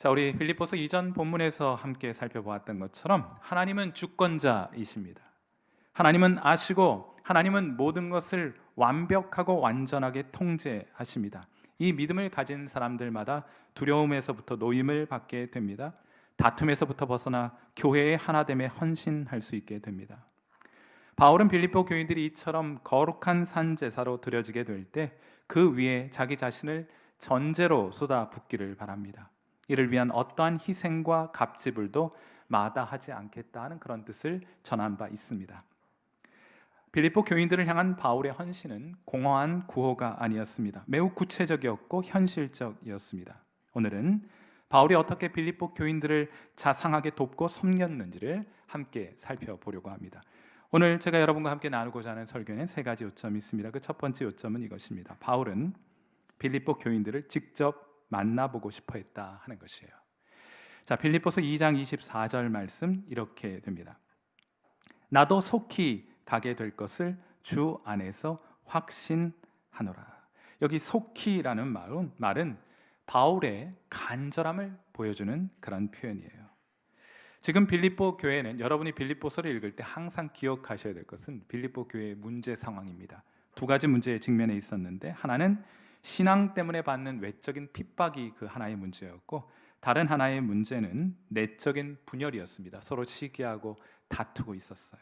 자, 우리 빌립보서 이전 본문에서 함께 살펴보았던 것처럼 하나님은 주권자이십니다. 하나님은 아시고 하나님은 모든 것을 완벽하고 완전하게 통제하십니다. 이 믿음을 가진 사람들마다 두려움에서부터 노임을 받게 됩니다. 다툼에서부터 벗어나 교회의 하나됨에 헌신할 수 있게 됩니다. 바울은 빌립보 교인들이 이처럼 거룩한 산 제사로 드려지게 될 때 그 위에 자기 자신을 전제로 쏟아붓기를 바랍니다. 이를 위한 어떠한 희생과 갑지불도 마다하지 않겠다는 그런 뜻을 전한 바 있습니다. 빌립보 교인들을 향한 바울의 헌신은 공허한 구호가 아니었습니다. 매우 구체적이었고 현실적이었습니다. 오늘은 바울이 어떻게 빌립보 교인들을 자상하게 돕고 섬겼는지를 함께 살펴보려고 합니다. 오늘 제가 여러분과 함께 나누고자 하는 설교는 세 가지 요점이 있습니다. 그 첫 번째 요점은 이것입니다. 바울은 빌립보 교인들을 직접 만나보고 싶어 했다 하는 것이에요. 자, 빌립보서 2장 24절 말씀 이렇게 됩니다. 나도 속히 가게 될 것을 주 안에서 확신하노라. 여기 속히라는 말은 말은 바울의 간절함을 보여주는 그런 표현이에요. 지금 빌립보 교회는 여러분이 빌립보서를 읽을 때 항상 기억하셔야 될 것은 빌립보 교회의 문제 상황입니다. 두 가지 문제에 직면해 있었는데 하나는 신앙 때문에 받는 외적인 핍박이 그 하나의 문제였고 다른 하나의 문제는 내적인 분열이었습니다. 서로 시기하고 다투고 있었어요.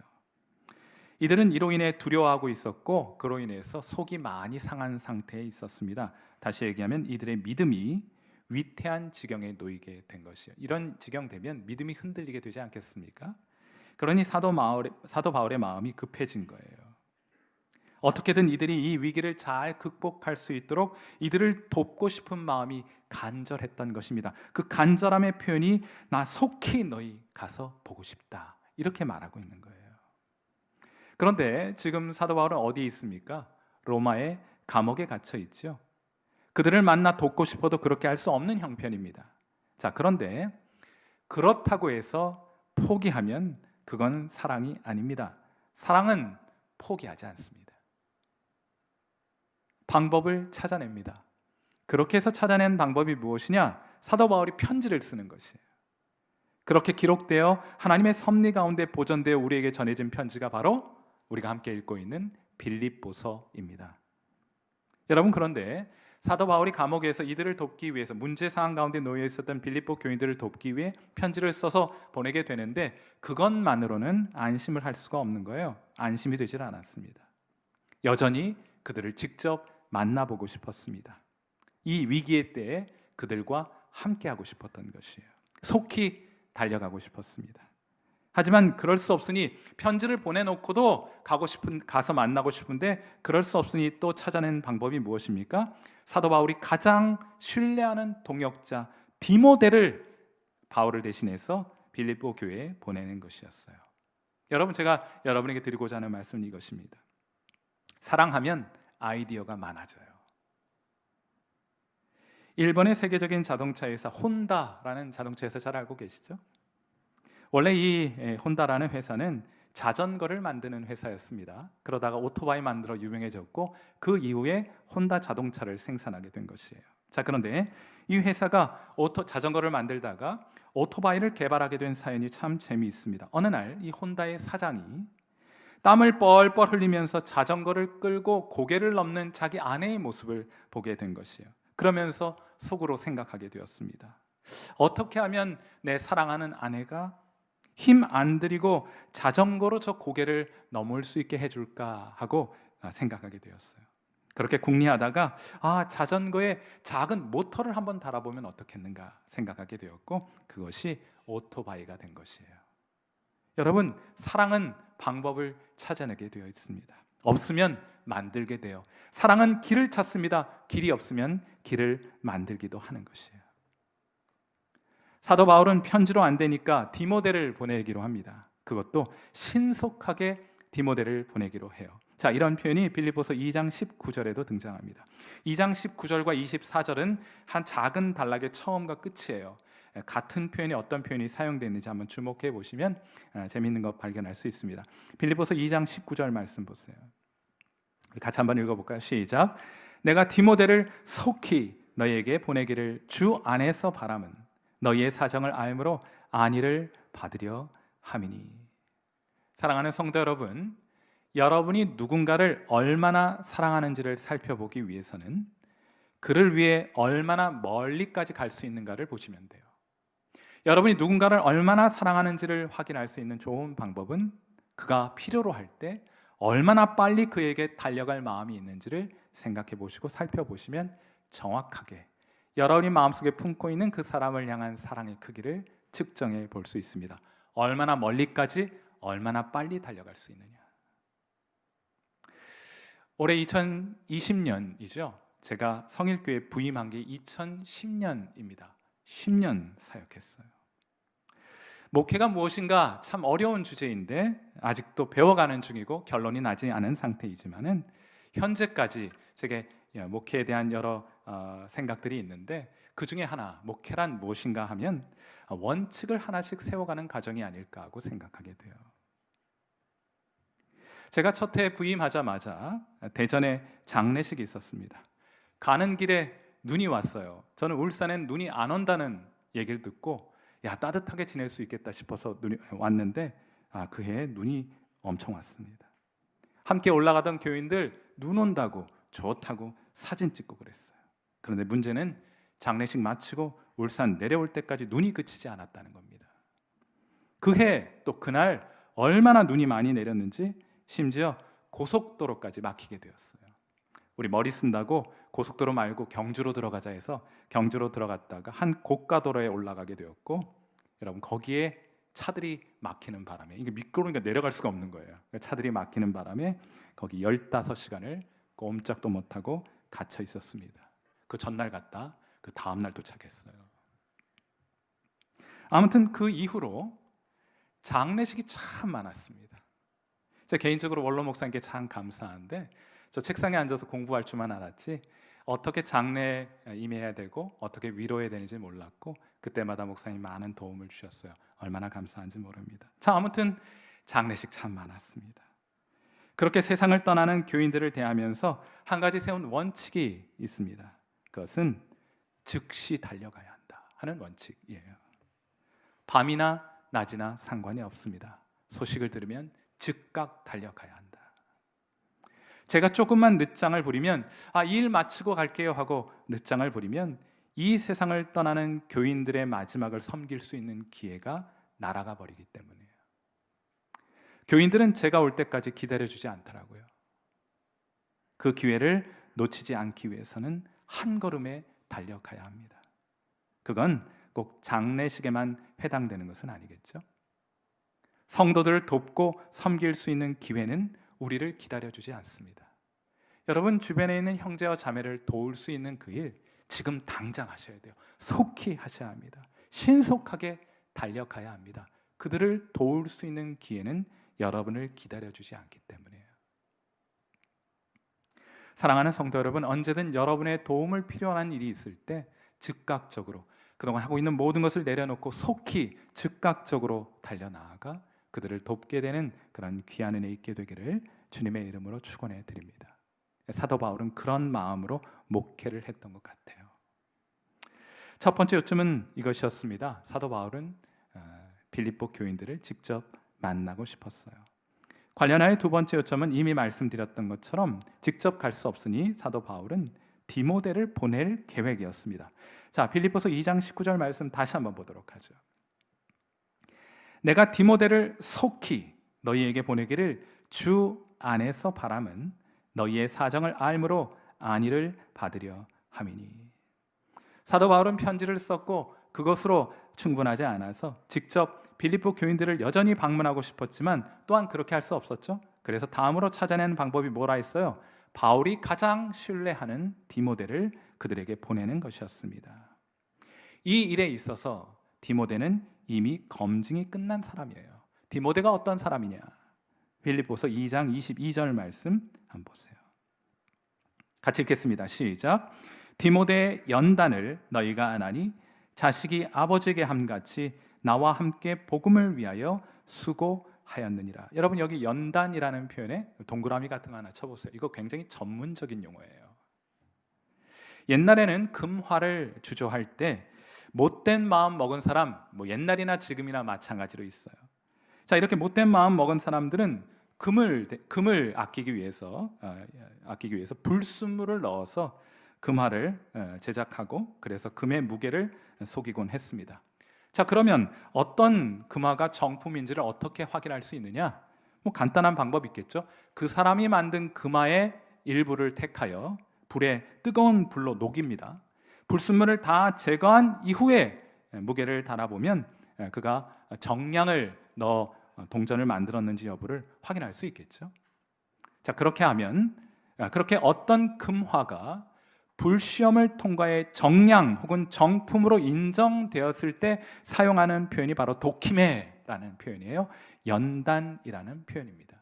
이들은 이로 인해 두려워하고 있었고 그로 인해서 속이 많이 상한 상태에 있었습니다. 다시 얘기하면 이들의 믿음이 위태한 지경에 놓이게 된 것이요. 이런 지경 되면 믿음이 흔들리게 되지 않겠습니까? 그러니 사도 마을 사도 바울의 마음이 급해진 거예요. 어떻게든 이들이 이 위기를 잘 극복할 수 있도록 이들을 돕고 싶은 마음이 간절했던 것입니다. 그 간절함의 표현이 나 속히 너희 가서 보고 싶다. 이렇게 말하고 있는 거예요. 그런데 지금 사도 바울은 어디에 있습니까? 로마의 감옥에 갇혀 있죠. 그들을 만나 돕고 싶어도 그렇게 할 수 없는 형편입니다. 자, 그런데 그렇다고 해서 포기하면 그건 사랑이 아닙니다. 사랑은 포기하지 않습니다. 방법을 찾아냅니다. 그렇게 해서 찾아낸 방법이 무엇이냐? 사도 바울이 편지를 쓰는 것이에요. 그렇게 기록되어 하나님의 섭리 가운데 보존되어 우리에게 전해진 편지가 바로 우리가 함께 읽고 있는 빌립보서입니다. 여러분 그런데 사도 바울이 감옥에서 이들을 돕기 위해서 문제 상황 가운데 놓여 있었던 빌립보 교인들을 돕기 위해 편지를 써서 보내게 되는데 그것만으로는 안심을 할 수가 없는 거예요. 안심이 되질 않았습니다. 여전히 그들을 직접 만나보고 싶었습니다. 이 위기의 때에 그들과 함께하고 싶었던 것이에요. 속히 달려가고 싶었습니다. 하지만 그럴 수 없으니 편지를 보내놓고도 가고 싶은 가서 만나고 싶은데 그럴 수 없으니 또 찾아낸 방법이 무엇입니까? 사도 바울이 가장 신뢰하는 동역자 디모데를 바울을 대신해서 빌립보 교회에 보내는 것이었어요. 여러분 제가 여러분에게 드리고자 하는 말씀은 이것입니다. 사랑하면 아이디어가 많아져요. 일본의 세계적인 자동차 회사 혼다라는 자동차 회사 잘 알고 계시죠? 원래 이 혼다라는 회사는 자전거를 만드는 회사였습니다. 그러다가 오토바이 만들어 유명해졌고 그 이후에 혼다 자동차를 생산하게 된 것이에요. 자, 그런데 이 회사가 오토 자전거를 만들다가 오토바이를 개발하게 된 사연이 참 재미있습니다. 어느 날 이 혼다의 사장이 땀을 뻘뻘 흘리면서 자전거를 끌고 고개를 넘는 자기 아내의 모습을 보게 된 것이에요. 그러면서 속으로 생각하게 되었습니다. 어떻게 하면 내 사랑하는 아내가 힘 안 들이고 자전거로 저 고개를 넘을 수 있게 해줄까 하고 생각하게 되었어요. 그렇게 궁리하다가 아 자전거에 작은 모터를 한번 달아보면 어떻겠는가 생각하게 되었고 그것이 오토바이가 된 것이에요. 여러분 사랑은 방법을 찾아내게 되어 있습니다. 없으면 만들게 돼요. 사랑은 길을 찾습니다. 길이 없으면 길을 만들기도 하는 것이에요. 사도 바울은 편지로 안 되니까 디모데를 보내기로 합니다. 그것도 신속하게 디모데를 보내기로 해요. 자, 이런 표현이 빌립보서 2장 19절에도 등장합니다. 2장 19절과 24절은 한 작은 단락의 처음과 끝이에요. 같은 표현이 어떤 표현이 사용되는지 한번 주목해 보시면 재미있는 것 발견할 수 있습니다. 빌립보서 2장 19절 말씀 보세요. 같이 한번 읽어볼까요? 시작. 내가 디모데를 속히 너희에게 보내기를 주 안에서 바람은 너희의 사정을 알므로 안위를 받으려 함이니 사랑하는 성도 여러분 여러분이 누군가를 얼마나 사랑하는지를 살펴보기 위해서는 그를 위해 얼마나 멀리까지 갈 수 있는가를 보시면 돼요. 여러분이 누군가를 얼마나 사랑하는지를 확인할 수 있는 좋은 방법은 그가 필요로 할 때 얼마나 빨리 그에게 달려갈 마음이 있는지를 생각해 보시고 살펴보시면 정확하게 여러분이 마음속에 품고 있는 그 사람을 향한 사랑의 크기를 측정해 볼 수 있습니다. 얼마나 멀리까지 얼마나 빨리 달려갈 수 있느냐. 올해 2020년이죠. 제가 성일교회 부임한 게 2010년입니다. 10년 사역했어요. 목회가 무엇인가 참 어려운 주제인데 아직도 배워가는 중이고 결론이 나지 않은 상태이지만은 현재까지 제게 목회에 대한 여러 어, 생각들이 있는데 그 중에 하나 목회란 무엇인가 하면 원칙을 하나씩 세워가는 과정이 아닐까 하고 생각하게 돼요. 제가 첫 해 부임하자마자 대전에 장례식이 있었습니다. 가는 길에 눈이 왔어요. 저는 울산엔 눈이 안 온다는 얘기를 듣고 야 따뜻하게 지낼 수 있겠다 싶어서 눈이 왔는데 아, 그 해에 눈이 엄청 왔습니다. 함께 올라가던 교인들 눈 온다고 좋다고 사진 찍고 그랬어요. 그런데 문제는 장례식 마치고 울산 내려올 때까지 눈이 그치지 않았다는 겁니다. 그 해 또 그날 얼마나 눈이 많이 내렸는지 심지어 고속도로까지 막히게 되었어요. 우리 머리 쓴다고 고속도로 말고 경주로 들어가자 해서 경주로 들어갔다가 한 고가도로에 올라가게 되었고 여러분 거기에 차들이 막히는 바람에 이게 미끄러우니까 내려갈 수가 없는 거예요. 차들이 막히는 바람에 거기 15시간을 꼼짝도 못 하고 갇혀 있었습니다. 그 전날 갔다 그 다음 날 도착했어요. 아무튼 그 이후로 장례식이 참 많았습니다. 제 개인적으로 원로 목사님께 참 감사한데 저 책상에 앉아서 공부할 줄만 알았지 어떻게 장례에 임해야 되고 어떻게 위로해야 되는지 몰랐고 그때마다 목사님 많은 도움을 주셨어요. 얼마나 감사한지 모릅니다. 자 아무튼 장례식 참 많았습니다. 그렇게 세상을 떠나는 교인들을 대하면서 한 가지 세운 원칙이 있습니다. 그것은 즉시 달려가야 한다 하는 원칙이에요. 밤이나 낮이나 상관이 없습니다. 소식을 들으면 즉각 달려가야 한다. 제가 조금만 늦장을 부리면 아, 일 마치고 갈게요 하고 늦장을 부리면 이 세상을 떠나는 교인들의 마지막을 섬길 수 있는 기회가 날아가 버리기 때문이에요. 교인들은 제가 올 때까지 기다려 주지 않더라고요. 그 기회를 놓치지 않기 위해서는 한 걸음에 달려가야 합니다. 그건 꼭 장례식에만 해당되는 것은 아니겠죠. 성도들을 돕고 섬길 수 있는 기회는 우리를 기다려주지 않습니다. 여러분 주변에 있는 형제와 자매를 도울 수 있는 그 일 지금 당장 하셔야 돼요. 속히 하셔야 합니다. 신속하게 달려가야 합니다. 그들을 도울 수 있는 기회는 여러분을 기다려주지 않기 때문이에요. 사랑하는 성도 여러분, 언제든 여러분의 도움을 필요한 일이 있을 때 즉각적으로 그동안 하고 있는 모든 것을 내려놓고 속히 즉각적으로 달려 나아가 그들을 돕게 되는 그런 귀한 은혜 있게 되기를 주님의 이름으로 축원해 드립니다. 사도 바울은 그런 마음으로 목회를 했던 것 같아요. 첫 번째 요점은 이것이었습니다. 사도 바울은 어, 빌립보 교인들을 직접 만나고 싶었어요. 관련하여 두 번째 요점은 이미 말씀드렸던 것처럼 직접 갈 수 없으니 사도 바울은 디모데를 보낼 계획이었습니다. 자, 빌립보서 2장 19절 말씀 다시 한번 보도록 하죠. 내가 디모데를 속히 너희에게 보내기를 주 안에서 바람은 너희의 사정을 알므로 안위를 받으려 함이니 사도 바울은 편지를 썼고 그것으로 충분하지 않아서 직접 빌립보 교인들을 여전히 방문하고 싶었지만 또한 그렇게 할 수 없었죠. 그래서 다음으로 찾아낸 방법이 뭐라 했어요? 바울이 가장 신뢰하는 디모데를 그들에게 보내는 것이었습니다. 이 일에 있어서 디모데는 이미 검증이 끝난 사람이에요. 디모데가 어떤 사람이냐? 빌립보서 2장 22절 말씀 한번 보세요. 같이 읽겠습니다. 시작. 디모데의 연단을 너희가 안하니 자식이 아버지에게 함같이 나와 함께 복음을 위하여 수고하였느니라. 여러분 여기 연단이라는 표현에 동그라미 같은 거 하나 쳐보세요. 이거 굉장히 전문적인 용어예요. 옛날에는 금화를 주조할 때 못된 마음 먹은 사람, 뭐 옛날이나 지금이나 마찬가지로 있어요. 자, 이렇게 못된 마음 먹은 사람들은 금을 금을 아끼기 위해서 어, 아끼기 위해서 불순물을 넣어서 금화를 어, 제작하고 그래서 금의 무게를 속이곤 했습니다. 자, 그러면 어떤 금화가 정품인지를 어떻게 확인할 수 있느냐? 뭐 간단한 방법이 있겠죠. 그 사람이 만든 금화의 일부를 택하여 불에 뜨거운 불로 녹입니다. 불순물을 다 제거한 이후에 무게를 달아보면 그가 정량을 넣어 동전을 만들었는지 여부를 확인할 수 있겠죠. 자 그렇게 하면 그렇게 어떤 금화가 불시험을 통과해 정량 혹은 정품으로 인정되었을 때 사용하는 표현이 바로 도키메라는 표현이에요. 연단이라는 표현입니다.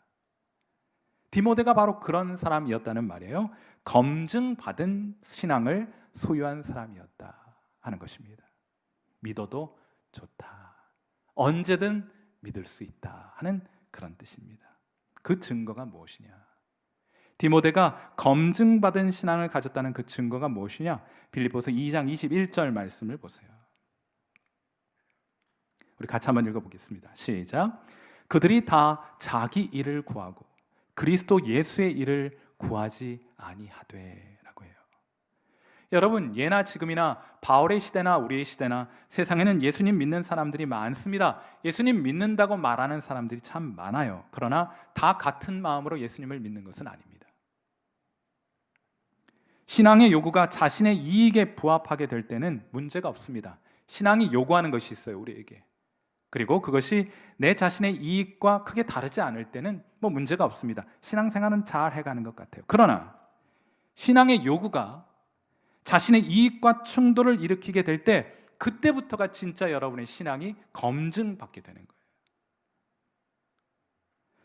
디모데가 바로 그런 사람이었다는 말이에요. 검증받은 신앙을 소유한 사람이었다 하는 것입니다. 믿어도 좋다. 언제든 믿을 수 있다 하는 그런 뜻입니다. 그 증거가 무엇이냐? 디모데가 검증받은 신앙을 가졌다는 그 증거가 무엇이냐? 빌립보서 2장 21절 말씀을 보세요. 우리 같이 한번 읽어보겠습니다. 시작. 그들이 다 자기 일을 구하고 그리스도 예수의 일을 구하지 아니하되라고 해요. 여러분 예나 지금이나 바울의 시대나 우리의 시대나 세상에는 예수님 믿는 사람들이 많습니다. 예수님 믿는다고 말하는 사람들이 참 많아요. 그러나 다 같은 마음으로 예수님을 믿는 것은 아닙니다. 신앙의 요구가 자신의 이익에 부합하게 될 때는 문제가 없습니다. 신앙이 요구하는 것이 있어요, 우리에게. 그리고 그것이 내 자신의 이익과 크게 다르지 않을 때는 뭐 문제가 없습니다. 신앙생활은 잘 해가는 것 같아요. 그러나 신앙의 요구가 자신의 이익과 충돌을 일으키게 될 때 그때부터가 진짜 여러분의 신앙이 검증받게 되는 거예요.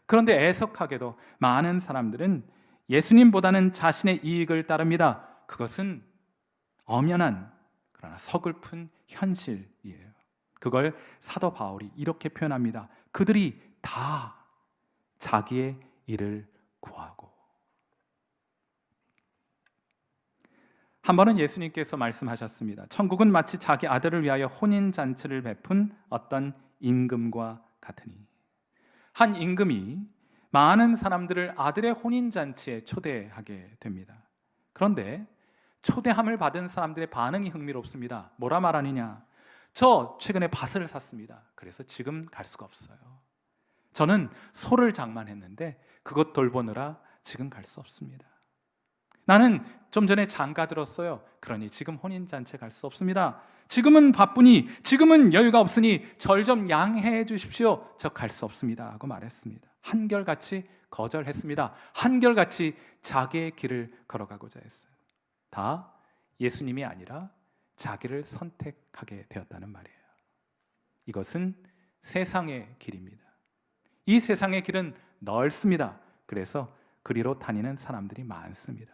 그런데 애석하게도 많은 사람들은 예수님보다는 자신의 이익을 따릅니다. 그것은 엄연한 그러나 서글픈 현실이에요. 그걸 사도 바울이 이렇게 표현합니다. 그들이 다 자기의 일을 구하고 한 번은 예수님께서 말씀하셨습니다. 천국은 마치 자기 아들을 위하여 혼인 잔치를 베푼 어떤 임금과 같으니 한 임금이 많은 사람들을 아들의 혼인 잔치에 초대하게 됩니다. 그런데 초대함을 받은 사람들의 반응이 흥미롭습니다. 뭐라 말하느냐? 저 최근에 밭을 샀습니다. 그래서 지금 갈 수가 없어요. 저는 소를 장만했는데 그것 돌보느라 지금 갈 수 없습니다. 나는 좀 전에 장가 들었어요. 그러니 지금 혼인 잔치 갈 수 없습니다. 지금은 바쁘니 지금은 여유가 없으니 절 좀 양해해 주십시오. 저 갈 수 없습니다. 하고 말했습니다. 한결같이 거절했습니다. 한결같이 자기의 길을 걸어가고자 했어요. 다 예수님이 아니라 자기를 선택하게 되었다는 말이에요. 이것은 세상의 길입니다. 이 세상의 길은 넓습니다. 그래서 그리로 다니는 사람들이 많습니다.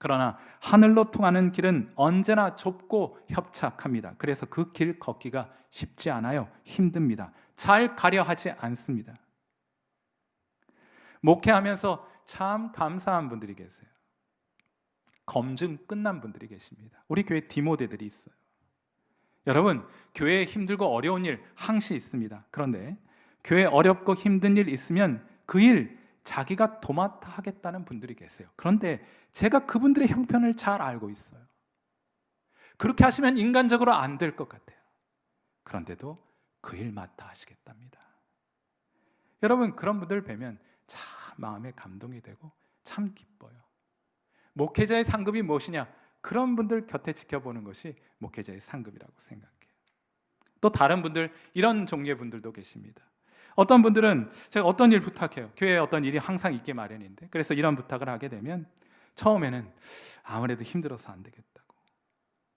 그러나 하늘로 통하는 길은 언제나 좁고 협착합니다. 그래서 그 길 걷기가 쉽지 않아요. 힘듭니다. 잘 가려 하지 않습니다. 목회하면서 참 감사한 분들이 계세요. 검증 끝난 분들이 계십니다. 우리 교회 디모데들이 있어요. 여러분, 교회에 힘들고 어려운 일 항시 있습니다. 그런데 교회 어렵고 힘든 일 있으면 그 일 자기가 도맡아 하겠다는 분들이 계세요. 그런데 제가 그분들의 형편을 잘 알고 있어요. 그렇게 하시면 인간적으로 안 될 것 같아요. 그런데도 그 일 맡아 하시겠답니다. 여러분 그런 분들 뵈면 참 마음에 감동이 되고 참 기뻐요. 목회자의 상급이 무엇이냐? 그런 분들 곁에 지켜보는 것이 목회자의 상급이라고 생각해요. 또 다른 분들 이런 종류의 분들도 계십니다. 어떤 분들은 제가 어떤 일 부탁해요. 교회에 어떤 일이 항상 있게 마련인데 그래서 이런 부탁을 하게 되면 처음에는 아무래도 힘들어서 안 되겠다고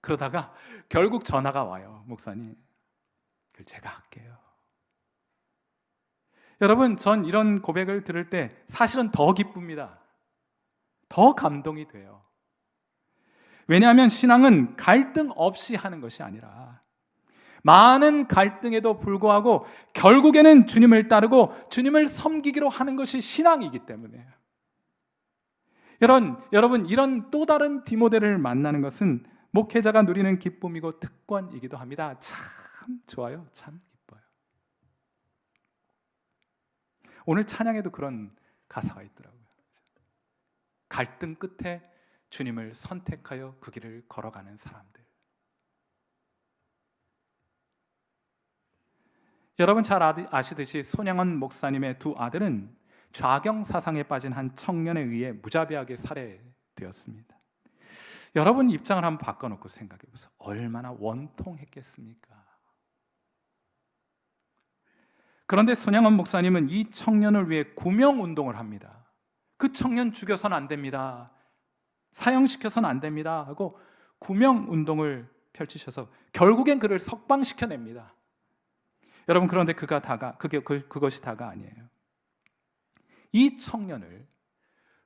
그러다가 결국 전화가 와요. 목사님, 그걸 제가 할게요. 여러분, 전 이런 고백을 들을 때 사실은 더 기쁩니다. 더 감동이 돼요. 왜냐하면 신앙은 갈등 없이 하는 것이 아니라 많은 갈등에도 불구하고 결국에는 주님을 따르고 주님을 섬기기로 하는 것이 신앙이기 때문에 여러분, 여러분 이런 또 다른 디모델을 만나는 것은 목회자가 누리는 기쁨이고 특권이기도 합니다. 참 좋아요. 참 기뻐요. 오늘 찬양에도 그런 가사가 있더라고요. 갈등 끝에 주님을 선택하여 그 길을 걸어가는 사람들. 여러분 잘 아시듯이 손양원 목사님의 두 아들은 좌경 사상에 빠진 한 청년에 의해 무자비하게 살해되었습니다. 여러분 입장을 한번 바꿔놓고 생각해 보세요. 얼마나 원통했겠습니까? 그런데 손양원 목사님은 이 청년을 위해 구명 운동을 합니다. 그 청년 죽여서는 안 됩니다. 사형시켜서는 안 됩니다. 하고 구명 운동을 펼치셔서 결국엔 그를 석방시켜냅니다. 여러분 그런데 그가 다가 그게 그, 그것이 다가 아니에요. 이 청년을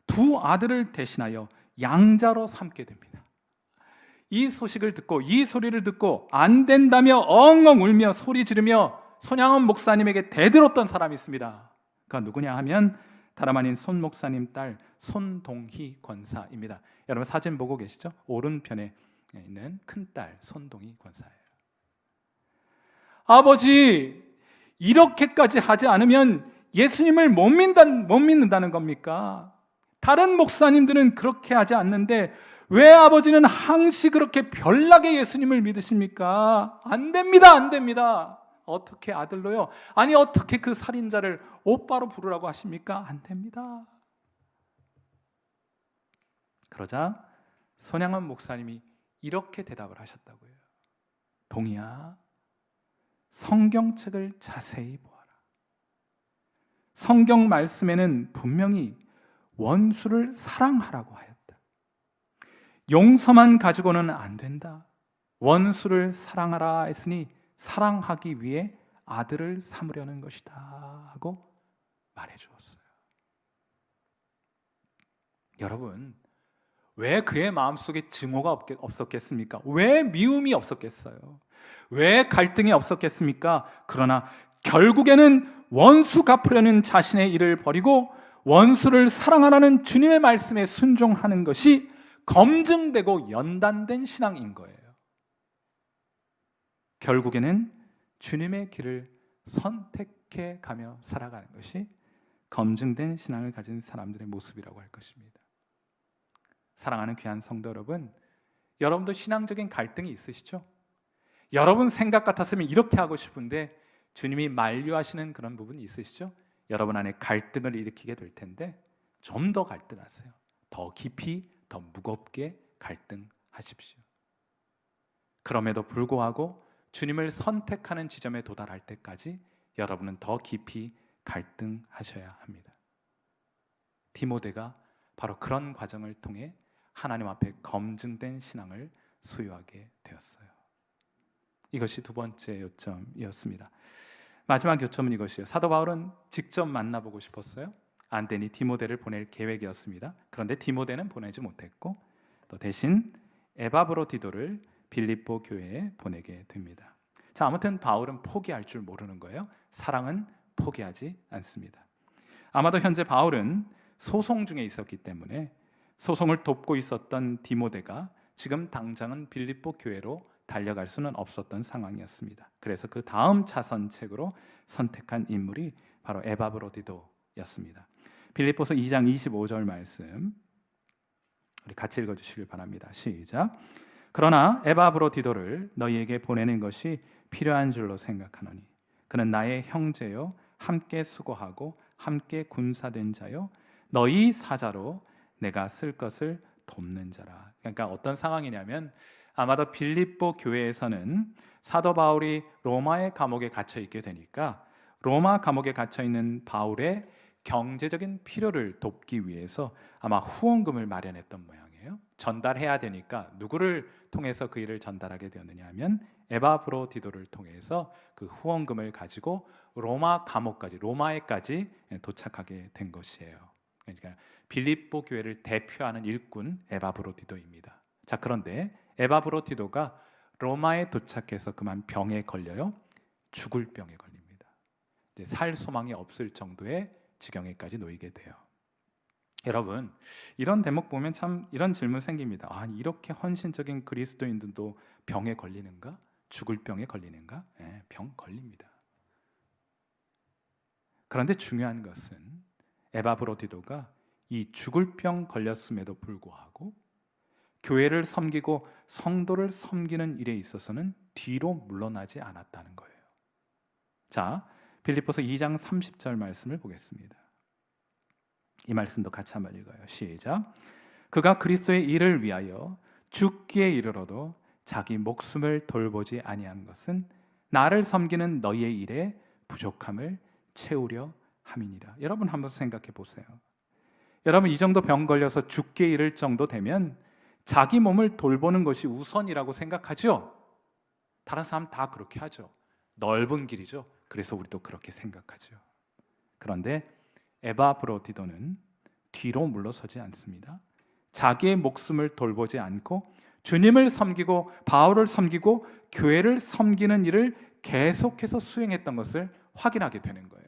두 아들을 대신하여 양자로 삼게 됩니다. 이 소식을 듣고 이 소리를 듣고 안 된다며 엉엉 울며 소리 지르며 손양원 목사님에게 대들었던 사람이 있습니다. 그가 누구냐 하면 다름 아닌 손 목사님 딸 손동희 권사입니다. 여러분 사진 보고 계시죠? 오른편에 있는 큰 딸 손동희 권사예요. 아버지 이렇게까지 하지 않으면 예수님을 못 믿는다, 못 믿는다는 겁니까? 다른 목사님들은 그렇게 하지 않는데 왜 아버지는 항시 그렇게 별나게 예수님을 믿으십니까? 안 됩니다, 안 됩니다. 어떻게 아들로요? 아니 어떻게 그 살인자를 오빠로 부르라고 하십니까? 안 됩니다. 그러자 손양원 목사님이 이렇게 대답을 하셨다고요. 동이야, 성경책을 자세히 보아라. 성경 말씀에는 분명히 원수를 사랑하라고 하였다. 용서만 가지고는 안 된다. 원수를 사랑하라 했으니 사랑하기 위해 아들을 삼으려는 것이다 하고 말해 주었어요. 여러분, 왜 그의 마음속에 증오가 없었겠습니까? 왜 미움이 없었겠어요? 왜 갈등이 없었겠습니까? 그러나 결국에는 원수 갚으려는 자신의 일을 버리고 원수를 사랑하라는 주님의 말씀에 순종하는 것이 검증되고 연단된 신앙인 거예요. 결국에는 주님의 길을 선택해 가며 살아가는 것이 검증된 신앙을 가진 사람들의 모습이라고 할 것입니다. 사랑하는 귀한 성도 여러분, 여러분도 신앙적인 갈등이 있으시죠? 여러분 생각 같았으면 이렇게 하고 싶은데 주님이 만류하시는 그런 부분이 있으시죠? 여러분 안에 갈등을 일으키게 될 텐데 좀 더 갈등하세요. 더 깊이, 더 무겁게 갈등하십시오. 그럼에도 불구하고 주님을 선택하는 지점에 도달할 때까지 여러분은 더 깊이 갈등하셔야 합니다. 디모데가 바로 그런 과정을 통해 하나님 앞에 검증된 신앙을 수요하게 되었어요. 이것이 두 번째 요점이었습니다. 마지막 요점은 이것이에요. 사도 바울은 직접 만나보고 싶었어요. 안 되니 디모데를 보낼 계획이었습니다. 그런데 디모데는 보내지 못했고 또 대신 에바브로디도를 빌립보 교회에 보내게 됩니다. 자, 아무튼 바울은 포기할 줄 모르는 거예요. 사랑은 포기하지 않습니다. 아마도 현재 바울은 소송 중에 있었기 때문에 소송을 돕고 있었던 디모데가 지금 당장은 빌립보 교회로 달려갈 수는 없었던 상황이었습니다. 그래서 그 다음 차선책으로 선택한 인물이 바로 에바브로디도였습니다. 빌립보서 2장 25절 말씀 우리 같이 읽어 주시길 바랍니다. 시작. 그러나 에바브로디도를 너희에게 보내는 것이 필요한 줄로 생각하노니 그는 나의 형제요 함께 수고하고 함께 군사된 자요 너희 사자로 내가 쓸 것을 돕는 자라. 그러니까 어떤 상황이냐면 아마도 빌립보 교회에서는 사도 바울이 로마의 감옥에 갇혀 있게 되니까 로마 감옥에 갇혀 있는 바울의 경제적인 필요를 돕기 위해서 아마 후원금을 마련했던 모양이에요. 전달해야 되니까 누구를 통해서 그 일을 전달하게 되었느냐 하면 에바브로디도를 통해서 그 후원금을 가지고 로마 감옥까지 로마에까지 도착하게 된 것이에요. 그러니까 빌립보 교회를 대표하는 일꾼 에바브로디도입니다. 자 그런데 에바브로디도가 로마에 도착해서 그만 병에 걸려요. 죽을 병에 걸립니다. 살 소망이 없을 정도의 지경에까지 놓이게 돼요. 여러분 이런 대목 보면 참 이런 질문 생깁니다. 아 이렇게 헌신적인 그리스도인들도 병에 걸리는가? 죽을 병에 걸리는가? 네, 병 걸립니다. 그런데 중요한 것은 에바브로디도가 이 죽을 병 걸렸음에도 불구하고 교회를 섬기고 성도를 섬기는 일에 있어서는 뒤로 물러나지 않았다는 거예요. 자, 빌립보서 2장 30절 말씀을 보겠습니다. 이 말씀도 같이 한번 읽어요. 시작. 그가 그리스도의 일을 위하여 죽기에 이르러도 자기 목숨을 돌보지 아니한 것은 나를 섬기는 너희의 일에 부족함을 채우려 함이니라. 여러분 한번 생각해 보세요. 여러분 이 정도 병 걸려서 죽게 이를 정도 되면 자기 몸을 돌보는 것이 우선이라고 생각하죠. 다른 사람 다 그렇게 하죠. 넓은 길이죠. 그래서 우리도 그렇게 생각하죠. 그런데 에바 브로디도는 뒤로 물러서지 않습니다. 자기의 목숨을 돌보지 않고 주님을 섬기고 바울을 섬기고 교회를 섬기는 일을 계속해서 수행했던 것을 확인하게 되는 거예요.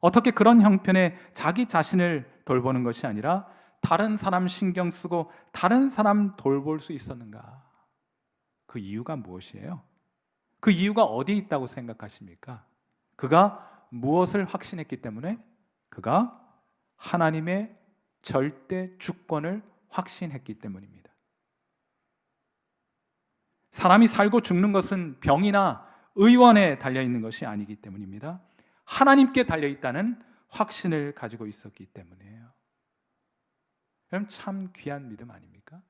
어떻게 그런 형편에 자기 자신을 돌보는 것이 아니라 다른 사람 신경 쓰고 다른 사람 돌볼 수 있었는가? 그 이유가 무엇이에요? 그 이유가 어디 있다고 생각하십니까? 그가 무엇을 확신했기 때문에 그가 하나님의 절대 주권을 확신했기 때문입니다. 사람이 살고 죽는 것은 병이나 의원에 달려 있는 것이 아니기 때문입니다. 하나님께 달려 있다는 확신을 가지고 있었기 때문이에요. 그럼 참 귀한 믿음 아닙니까?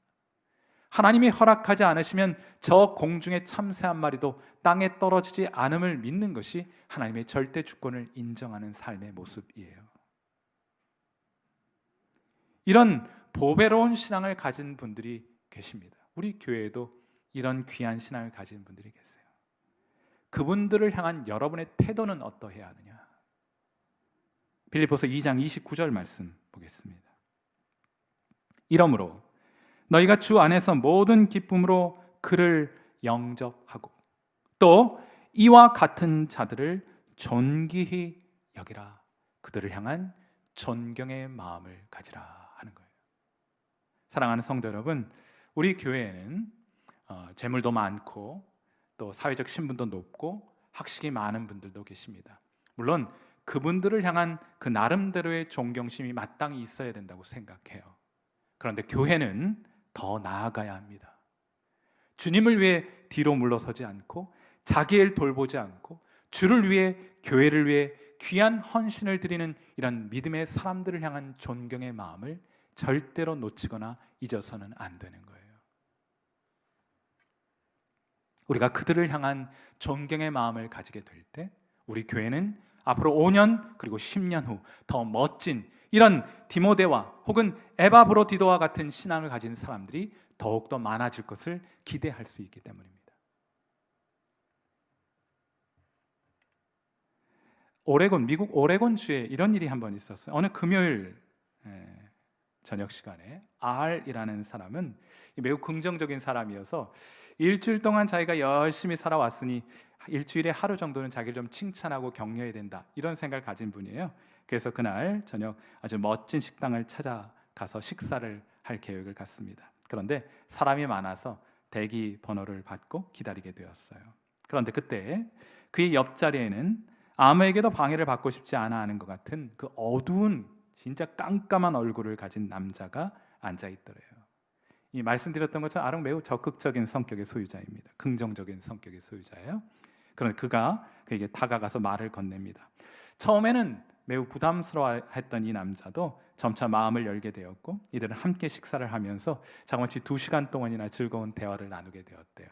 하나님이 허락하지 않으시면 저 공중의 참새 한 마리도 땅에 떨어지지 않음을 믿는 것이 하나님의 절대 주권을 인정하는 삶의 모습이에요. 이런 보배로운 신앙을 가진 분들이 계십니다. 우리 교회에도 이런 귀한 신앙을 가진 분들이 계세요. 그분들을 향한 여러분의 태도는 어떠해야 하느냐? 빌립보서 2장 29절 말씀 보겠습니다. 이러므로 너희가 주 안에서 모든 기쁨으로 그를 영접하고 또 이와 같은 자들을 존귀히 여기라 그들을 향한 존경의 마음을 가지라 하는 거예요. 사랑하는 성도 여러분, 우리 교회에는 어, 재물도 많고 또 사회적 신분도 높고 학식이 많은 분들도 계십니다. 물론 그분들을 향한 그 나름대로의 존경심이 마땅히 있어야 된다고 생각해요. 그런데 교회는 더 나아가야 합니다. 주님을 위해 뒤로 물러서지 않고 자기 일 돌보지 않고 주를 위해 교회를 위해 귀한 헌신을 드리는 이런 믿음의 사람들을 향한 존경의 마음을 절대로 놓치거나 잊어서는 안 되는 거예요. 우리가 그들을 향한 존경의 마음을 가지게 될 때 우리 교회는 앞으로 5년 그리고 10년 후 더 멋진 이런 디모데와 혹은 에바브로디도와 같은 신앙을 가진 사람들이 더욱더 많아질 것을 기대할 수 있기 때문입니다. 오레곤 미국 오레곤 주에 이런 일이 한 번 있었어요. 어느 금요일 에, 저녁 시간에 R이라는 사람은 매우 긍정적인 사람이어서 일주일 동안 자기가 열심히 살아왔으니 일주일에 하루 정도는 자기를 좀 칭찬하고 격려해야 된다 이런 생각을 가진 분이에요. 그래서 그날 저녁 아주 멋진 식당을 찾아가서 식사를 할 계획을 갖습니다. 그런데 사람이 많아서 대기 번호를 받고 기다리게 되었어요. 그런데 그때 그의 옆자리에는 아무에게도 방해를 받고 싶지 않아 하는 것 같은 그 어두운 진짜 깜깜한 얼굴을 가진 남자가 앉아 있더래요. 이 말씀드렸던 것처럼 아롱 매우 적극적인 성격의 소유자입니다. 긍정적인 성격의 소유자예요. 그런 그가 그에게 다가가서 말을 건넵니다. 처음에는 매우 부담스러워했던 이 남자도 점차 마음을 열게 되었고 이들은 함께 식사를 하면서 자그마치 두 시간 동안이나 즐거운 대화를 나누게 되었대요.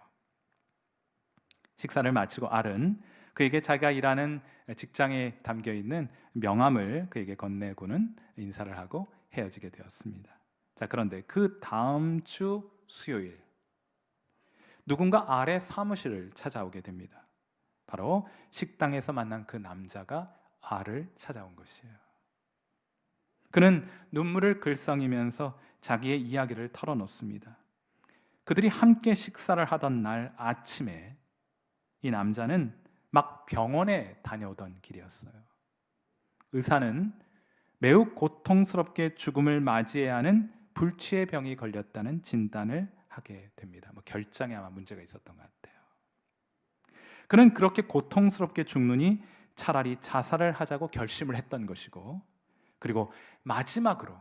식사를 마치고 알은 그에게 자기가 일하는 직장에 담겨 있는 명함을 그에게 건네고는 인사를 하고 헤어지게 되었습니다. 자, 그런데 그 다음 주 수요일 누군가 알의 사무실을 찾아오게 됩니다. 바로 식당에서 만난 그 남자가 알을 찾아온 것이에요. 그는 눈물을 글썽이면서 자기의 이야기를 털어놓습니다. 그들이 함께 식사를 하던 날 아침에 이 남자는 막 병원에 다녀오던 길이었어요. 의사는 매우 고통스럽게 죽음을 맞이해야 하는 불치의 병이 걸렸다는 진단을 하게 됩니다. 뭐 결장에 아마 문제가 있었던 것 같아요. 그는 그렇게 고통스럽게 죽느니 차라리 자살을 하자고 결심을 했던 것이고 그리고 마지막으로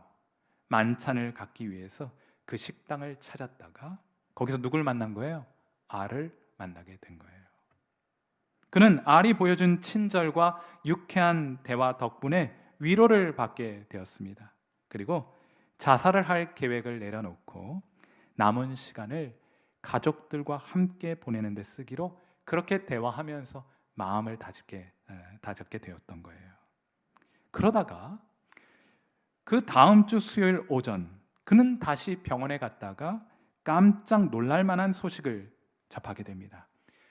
만찬을 갖기 위해서 그 식당을 찾았다가 거기서 누굴 만난 거예요? 알을 만나게 된 거예요. 그는 알이 보여준 친절과 유쾌한 대화 덕분에 위로를 받게 되었습니다. 그리고 자살을 할 계획을 내려놓고 남은 시간을 가족들과 함께 보내는 데 쓰기로 그렇게 대화하면서 마음을 다잡게 다잡게 되었던 거예요. 그러다가 그 다음 주 수요일 오전 그는 다시 병원에 갔다가 깜짝 놀랄 만한 소식을 접하게 됩니다.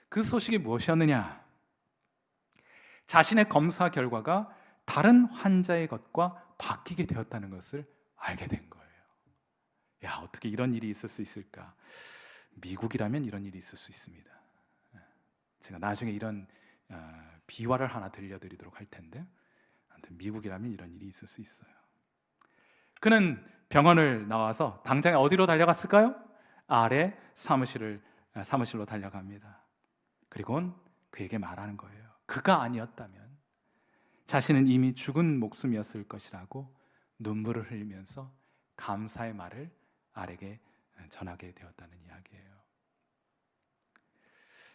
그 소식이 무엇이었느냐? 자신의 검사 결과가 다른 환자의 것과 바뀌게 되었다는 것을 알게 된 거예요. 야, 어떻게 이런 일이 있을 수 있을까? 미국이라면 이런 일이 있을 수 있습니다. 예. 제가 나중에 이런 어, 비화를 하나 들려드리도록 할 텐데, 아무튼 미국이라면 이런 일이 있을 수 있어요. 그는 병원을 나와서 당장에 어디로 달려갔을까요? 아래 사무실을 아, 사무실로 달려갑니다. 그리고는 그에게 말하는 거예요. 그가 아니었다면 자신은 이미 죽은 목숨이었을 것이라고 눈물을 흘리면서 감사의 말을 아에게 전하게 되었다는 이야기예요.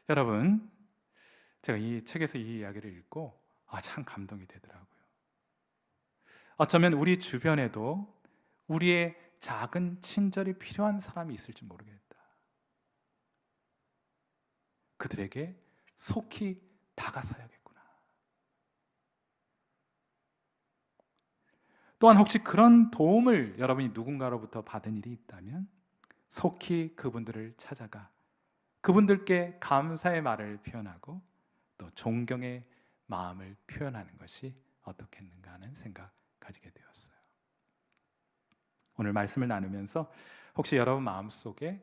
여러분, 제가 이 책에서 이 이야기를 읽고 아, 참 감동이 되더라고요. 어쩌면 우리 주변에도 우리의 작은 친절이 필요한 사람이 있을지 모르겠다. 그들에게 속히 다가서야겠구나. 또한 혹시 그런 도움을 여러분이 누군가로부터 받은 일이 있다면 속히 그분들을 찾아가 그분들께 감사의 말을 표현하고 또 존경의 마음을 표현하는 것이 어떻겠는가 하는 생각 가지게 되었어요. 오늘 말씀을 나누면서 혹시 여러분 마음속에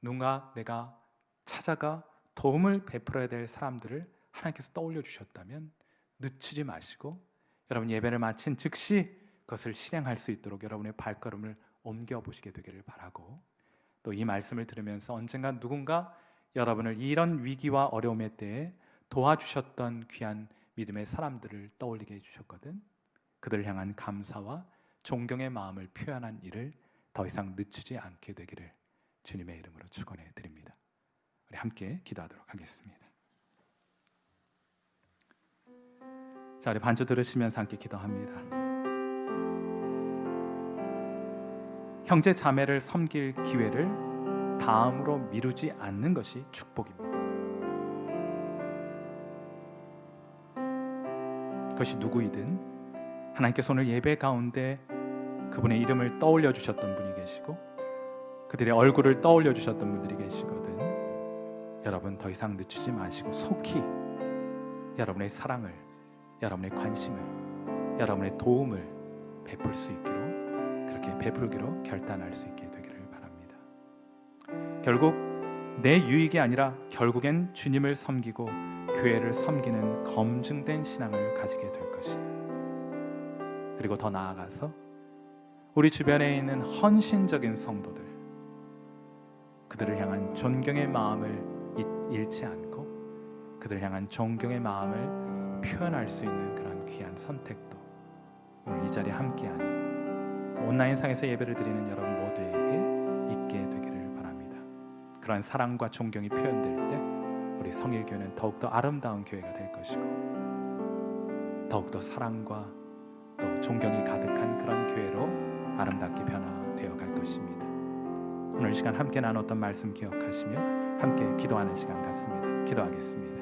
누가 내가 찾아가 도움을 베풀어야 될 사람들을 하나님께서 떠올려 주셨다면 늦추지 마시고 여러분 예배를 마친 즉시 그것을 실행할 수 있도록 여러분의 발걸음을 옮겨 보시게 되기를 바라고 또 이 말씀을 들으면서 언젠가 누군가 여러분을 이런 위기와 어려움의 때에 도와주셨던 귀한 믿음의 사람들을 떠올리게 해 주셨거든. 그들 향한 감사와 존경의 마음을 표현한 일을 더 이상 늦추지 않게 되기를 주님의 이름으로 축원해 드립니다. 우리 함께 기도하도록 하겠습니다. 자, 우리 반주 들으시면서 함께 기도합니다. 형제 자매를 섬길 기회를 다음으로 미루지 않는 것이 축복입니다. 그것이 누구이든 하나님께서 오늘 예배 가운데 그분의 이름을 떠올려 주셨던 분이 계시고 그들의 얼굴을 떠올려 주셨던 분들이 계시거든. 여러분 더 이상 늦추지 마시고 속히 여러분의 사랑을, 여러분의 관심을, 여러분의 도움을 베풀 수 있기로 그렇게 베풀기로 결단할 수 있게 되기를 바랍니다. 결국 내 유익이 아니라 결국엔 주님을 섬기고 교회를 섬기는 검증된 신앙을 가지게 될 것이. 그리고 더 나아가서 우리 주변에 있는 헌신적인 성도들 그들을 향한 존경의 마음을 잃지 않고 그들 향한 존경의 마음을 표현할 수 있는 그런 귀한 선택도 오늘 이 자리에 함께한 온라인상에서 예배를 드리는 여러분 모두에게 그러한 사랑과 존경이 표현될 때 우리 성일교회는 더욱더 아름다운 교회가 될 것이고 더욱더 사랑과 또 존경이 가득한 그런 교회로 아름답게 변화되어 갈 것입니다. 오늘 시간 함께 나눴던 말씀 기억하시며 함께 기도하는 시간 같습니다. 기도하겠습니다.